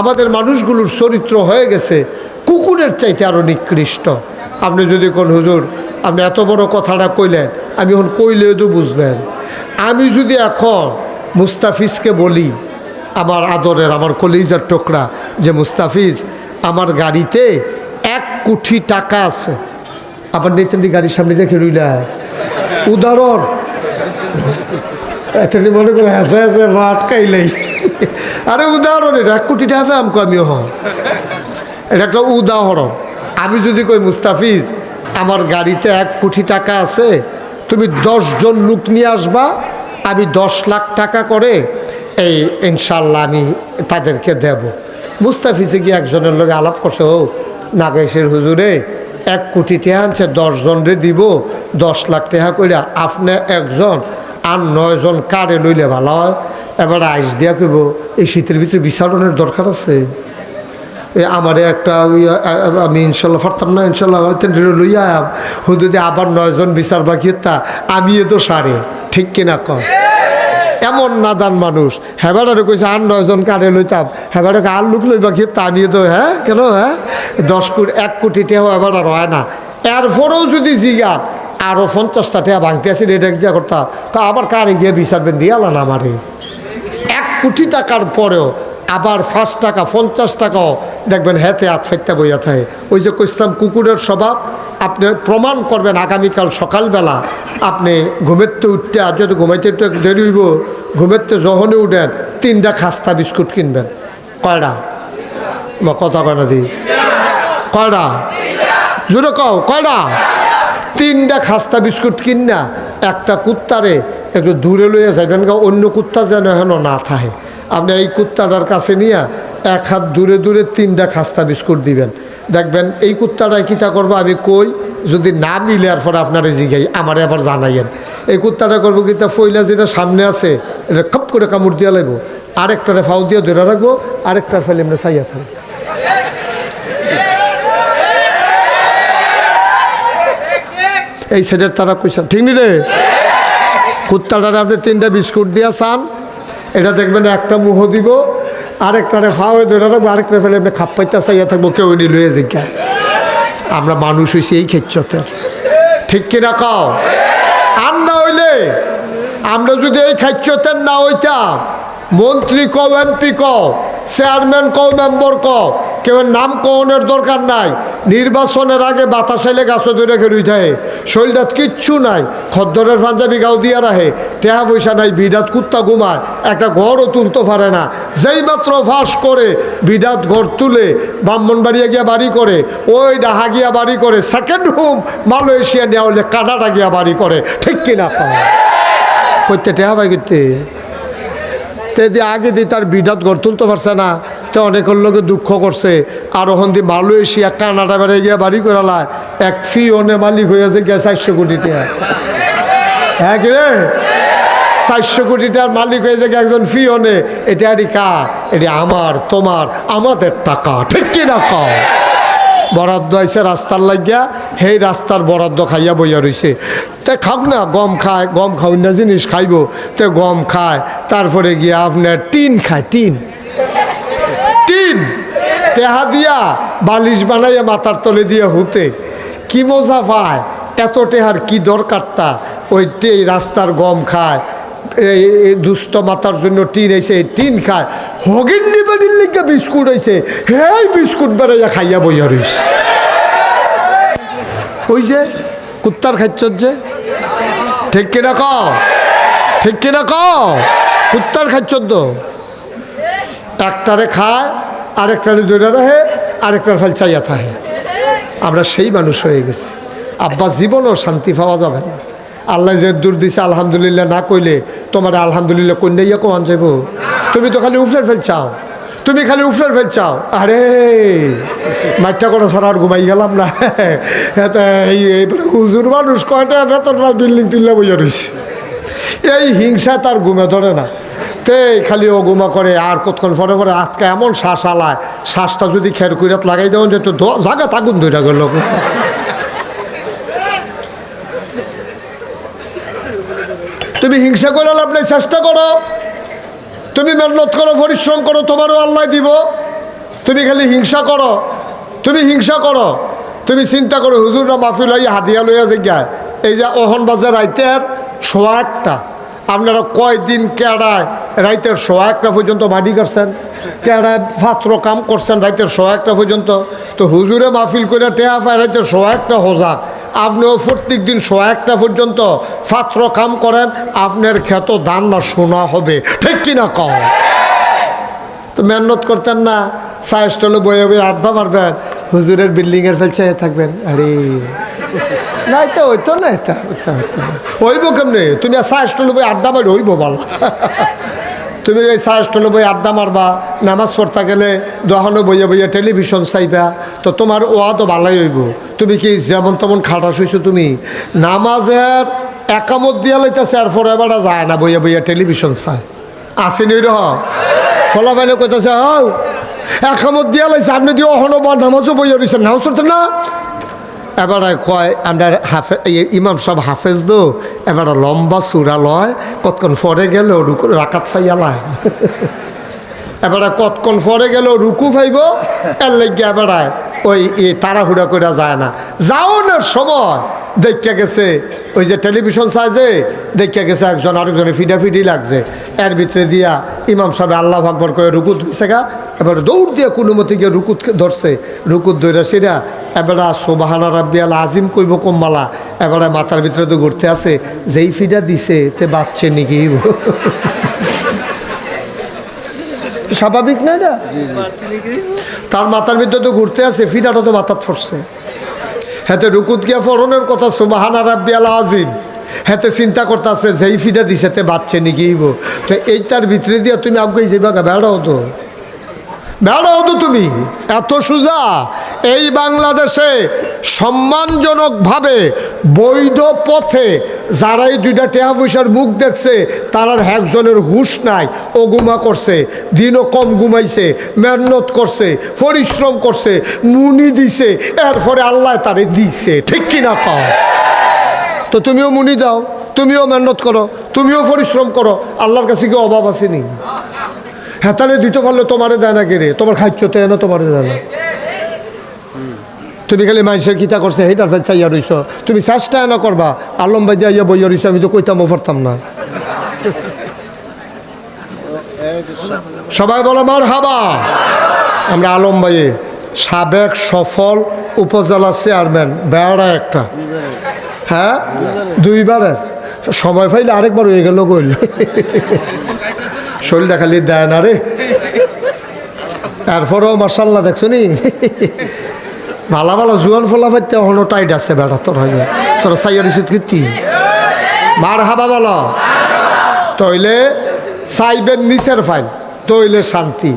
আমাদের মানুষগুলোর চরিত্র হয়ে গেছে, কুকুরের চাইতে আরও নিকৃষ্ট। আপনি যদি কোন, হুজুর, আপনি এত বড় কথাটা কইলেন, আমি এখন কইলেও তো বুঝবেন। আমি যদি এখন মুস্তাফিজকে বলি, আমার আদরের, আমার কলিজার টোকরা, যে মুস্তাফিজ, আমার গাড়িতে এক কোটি টাকা আছে। আবার নেতেন্দি গাড়ির সামনে দেখে রইলা উদাহরণ এতনি মনে করে হাসে হাসে আটকাইলেই আরে উদাহরণ এটা এক কোটি টাকা আমকো আমিও হন এটা একটা উদাহরণ। আমি যদি কই, মুস্তাফিজ, আমার গাড়িতে এক কোটি টাকা আছে, তুমি জন লোক নিয়ে আসবা, আমি দশ লাখ টাকা করে এই ইনশাল্লাহ আমি তাদেরকে দেব। মুস্তাফিজে গিয়ে একজনের লোক আলাপ করছে, ও, নাগেশের হুজুরে এক কোটি টাকা আনছে জন রে দিব, দশ লাখ টাকা করে আপনি একজন আর নয়জন কারে লইলে ভালো হয়। এবার আইস দিয়া করব এই শীতের ভিতরে বিচারণের দরকার আছে? এ আমারে একটা আমি ইনশাল্লাহ পারতাম না, ইনশাল্লাহ লইয়া হুদুদে আবার নয়জন বিচার বাকি তা আমিও তো সারে ঠিক কিনা কম এমন নাদান মানুষ। হেবারে কইছে আর নয়জন কারে লইতাম। হেবারে আর লোক লইবা কি তা আমিও তো হ্যাঁ? কেন হ্যাঁ? দশ কোটি, এক কোটি টাকা এবার আর হয় না। এরপরেও যদি জিগা আরও পঞ্চাশটা টাকা ভাঙতে আসেন এটা কি করতাম তা আবার কারে গিয়ে বিচারবেন দিয়ে আমারে এক কোটি টাকার পরেও আবার পাঁচ টাকা, পঞ্চাশ টাকাও দেখবেন হেতে হাত ফেটতে বইয়া থাকে। ওই যে কইসলাম, কুকুরের স্বভাব, আপনি প্রমাণ করবেন আগামীকাল সকালবেলা আপনি ঘুমেতে উঠতে, আর যদি ঘুমাইতে একটু দেরি হইব ঘুমেতে যখনই উঠেন, তিনটা খাস্তা বিস্কুট কিনবেন। কয়টা কথা কয় না দি? কয়টা জোরে কও কয়টা তিনটা খাস্তা বিস্কুট কিন না একটা কুত্তারে একটু দূরে লইয়া যাবেন গা, অন্য কুত্তা যেন হেন না থাকে। আপনি এই কুত্তাটার কাছে নিয়ে এক হাত দূরে দূরে তিনটা খাস্তা বিস্কুট দিবেন। দেখবেন এই কুত্তাটাই কিতা করব আমি কই, যদি না মিলে আর পরে আপনারে জিগাই, আমারে আবার জানাইয়েন। এই কুত্তাটা করব কিতা ফইলা যেটা সামনে আছে, এটা খপ করে কামড় দিয়া লাগবো আরেকটারে ফাউ দিয়ে ধরে রাখব, আরেকটার ফেলে এমনি চাইয়া থাকব। এই সেটের তারা কইসা ঠিক নি রে? কুত্তাটার আপনি তিনটা বিস্কুট দিয়া চান, এটা দেখবেন একটা মুহ দিব, আরেকটারে ফাওয়ে ধরে রাখব আরেকটা ফেলে আপনি খাপ পাইতে চাইয়া থাকব, কেউ নি লয়ে জিজ্ঞা আমরা মানুষ হইছি এই খেচ্ছতের ঠিক কিনা কও? আর না হইলে আমরা যদি এই খাচ্যতের না হইতাম মন্ত্রী কও, এমপি কও, চেয়ারম্যান কও, মেম্বার কও, কেউ নাম কওনের দরকার নাই। নির্বাচনের আগে বাতাস এলে গাছ ধরে রেখে রুইথায় শরীরটাত কিচ্ছু নাই। খদ্দরের পাঞ্জাবি গাও দিয়া রাহে টেহা পয়সা নাই বিডাত কুত্তা ঘুমায়। একটা ঘরও তুলতে পারে না। যেই মাত্র ফাঁস করে বিডাত ঘর তুলে ব্রাহ্মণবাড়িয়া গিয়া বাড়ি করে, ওই ডাহা গিয়া বাড়ি করে সেকেন্ড হোম মালয়েশিয়া নেওয়া হলে কানাডা গিয়া বাড়ি করে। ঠিক কিনা করতে টেহা ভাই করতে আগে দিয়ে তার বিডাত গড় তুলতে পারছে না। তো অনেকের লোকে দুঃখ করছে। আর ওখান দিয়ে মালয়েশিয়া কানাডা বেড়ে গিয়ে বাড়ি করালা এক ফি অনে মালিক হয়েছে গিয়ে চারশো কোটি টাকা। হ্যাঁ কি রে? চারশো কোটি টাকার মালিক হয়েছে একজন ফি অনে এটা এটি কা? এটি আমার, তোমার, আমাদের টাকা। ঠিক কি না কও? বরাদ্দ আইছে রাস্তার লাগিয়া, সেই রাস্তার বরাদ্দ খাইয়া বইয়া রইছে। তে খাক না, গম খায়, গম খাওয়াই না জিনিস খাইব। তে গম খায়, তারপরে গিয়া আপনার টিন খায়, টিন। তেহা দিয়া বালিশ বানাইয়া মাথার তলে দিয়ে হুতে। কি মজা পায় এত টেহার কি দরকারটা? ওই রাস্তার গম খায়, এই দুস্থ মাথার জন্য টিন এসে টিন খায়। হগিন নিবাড়ির লিগে বিস্কুট হয়েছে হেই বিস্কুট বেড়াইয়া খাইয়া বইয়া রইছে। ওই যে কুত্তার খাচ্ছর যে, ঠিক কিনা ক ঠিক কিনা ক কুত্তার খাচ্ছর তো? একটারে খায় আরেকটারে দৌড়ে রাখে আরেকটার ফেল চাইয়া থাকে আমরা সেই মানুষ হয়ে গেছি। আব্বা, জীবনও শান্তি পাওয়া যাবে না। আল্লাহ যে দূর দিছে, আলহামদুলিল্লাহ না কইলে তোমার আলহামদুলিল্লাহ কন্যাইয়া কোন যাইব? তুমি তো খালি উফরের ফেল চাও। তুমি খালি উফরের ফেল চাও। আরে মাঠটা করে সারা আর ঘুমাই গেলাম না। এই এই হুজুর মানুষ কয়টা বেতন বিল্ডিং তুললে বইয়া রয়েছে এই হিংসা তার ঘুমে ধরে না। তে খালি ও গুমা করে, আর কতক্ষণ পরে পরে আজকে এমন শ্বাস আলায়। শ্বাসটা যদি খের কুইরাত লাগাই দেওয়া ধো- জাগা তাগুন ধরে গেল তুমি হিংসা করে লাভ নেই, চেষ্টা করো। তুমি মেহনত করো, পরিশ্রম করো, তোমারও আল্লাহ দিব। তুমি খালি হিংসা করো। তুমি হিংসা করো। তুমি চিন্তা করো, হুজুররা মাহফিল হইয়া হাদিয়া লইয়া জায়গায় এই যে অহন বাজার রাইতের সোয়া একটা আপনারা কয়দিন কেড়ায় রাইতের সোয়া একটা পর্যন্ত বাড়ি করছেন। কেড়ায় পাত্র কাম করছেন রাইতের সোয়া একটা পর্যন্ত। তো হুজুরে মাহফিল করে টেয়া পায় রাইতের সোয়া একটা হোজা। আপনিও প্রত্যেক দিন সোয়া একটা পর্যন্ত পাত্র কাম করেন, আপনার ক্ষেত দান না শোনা হবে। ঠিক কিনা কম তো মেহনত করতেন না চা স্টলে বয়ে বয়ে আড্ডা মারবেন, হুজুরের বিল্ডিংয়ের ফেলছে থাকবেন। আরে। না এটা হইতো না। হইব কেমনে? তুমি চা স্টলে বই আড্ডা মারি হইব বল। তুমি ওই চা স্টলে বই আড্ডা মারবা, নামাজ পড়তে গেলে দোকানে বইয়ে বইয়ে টেলিভিশন চাইবা, তো তোমার ওয়া তো ভালোই হইব। তুমি কি যেমন তেমন খাটা শুইছো তুমি? নামাজের একামত দিয়া লাইতেছে, আর পরে এবার যায় না বইয়া বইয়া টেলিভিশন চায়। আসেনি রহ ফলা বাইলে কইতেছে, হাও, একামত দিয়া লাইছে, আপনি দিয়ে অহনো বা নামাজও বইয়া রয়েছেন নামাজ পড়ছেন না? এবারে কয়, আমরা হাফে ইমাম সব হাফেজ দো, এবারে লম্বা চূড়া লয়, কতক্ষণ পরে গেল রুকু, রাকাত ফাইয়ালায় এবারে কতক্ষণ পরে গেল রুকু ফাইব, এর লেগে এবারে ওই তাড়াহুড়া করে যায় না। যাওনের সময় দেখা গেছে, ওই যে টেলিভিশন সাইজে দেখা গেছে একজন আরেকজনে ফিডাফিডি লাগছে। এর ভিতরে দিয়া ইমাম সাহেব আল্লাহ ভাগবর করে রুকুত গেছে গা, এবার দৌড় দিয়ে কোনো মতে গিয়ে রুকুত ধরছে। রুকুত ধরে সেরা এবারে সোবাহানা রাব্বিয়াল আজিম কইব কম্মালা। এবারে মাথার ভিতরে তো ঘুরতে আছে যেই ফিডা দিছে তে বাচ্চে নাকি? স্বাভাবিক না এটা? তার মাথার ভিতরে তো ঘুরতে আছে ফিডাটা তো মাথার ফরছে হেতে রুকুত গিয়া ফরনের কথা সুবাহানা রাব্বিয়াল আজিম হেতে চিন্তা করতে আছে যেই ফিডা দিছে তে বাচ্চে নিগিব তো এইটার ভিতরে দিয়া তুমি আগে যাইবা গা বেড়াও তো। বেড়াও তো তুমি। এত সোজা। এই বাংলাদেশে সম্মানজনকভাবে বৈধ পথে যারাই দুইটা টেহা পয়সার মুখ দেখছে তারার একজনের হুশ নাই। ও গুমা করছে, দিনও কম ঘুমাইছে, মেহনত করছে, পরিশ্রম করছে, মুনি দিছে, এরপরে আল্লাহ তারে দিছে। ঠিক কিনা পাও তো তুমিও মুনি দাও, তুমিও মেহনত করো, তুমিও পরিশ্রম করো, আল্লাহর কাছে কি অভাব আসেনি হ্যাঁ তাহলে দিতে পারলে তোমারে দেয় না কে রে? তোমার খাচ্ছ তো না তোমারে দেয় না। তুমি খালি মানুষের কিতা করছে, সেইটার ফেল চাইয়া রইছ। তুমি চেষ্টা না করবা, আলম ভাই যাইয়া বইয়া রইছ, আমি তো কইতামও পারতাম না। সবাই বলো মার হাবা আমরা আলম ভাইয়ে, সাবেক সফল উপজেলা চেয়ারম্যান, বেড়া একটা। হ্যাঁ? দুইবারের সময় পাইলে আরেকবার হয়ে গেল কইল। শরীরটা দেখালি দেয় না রে। তারপরেও মার্শাল্লাহ দেখছ নি? ভালো ভালো জুয়ান ফলা ফাইতে হলো টাইট আছে বেড়া তোর হয়ে তোর সাইয়ার ইস্যুত কীর্তি? মার হাবা বলো। তইলে সাইবেন নিচের ফাইল, তইলে শান্তি।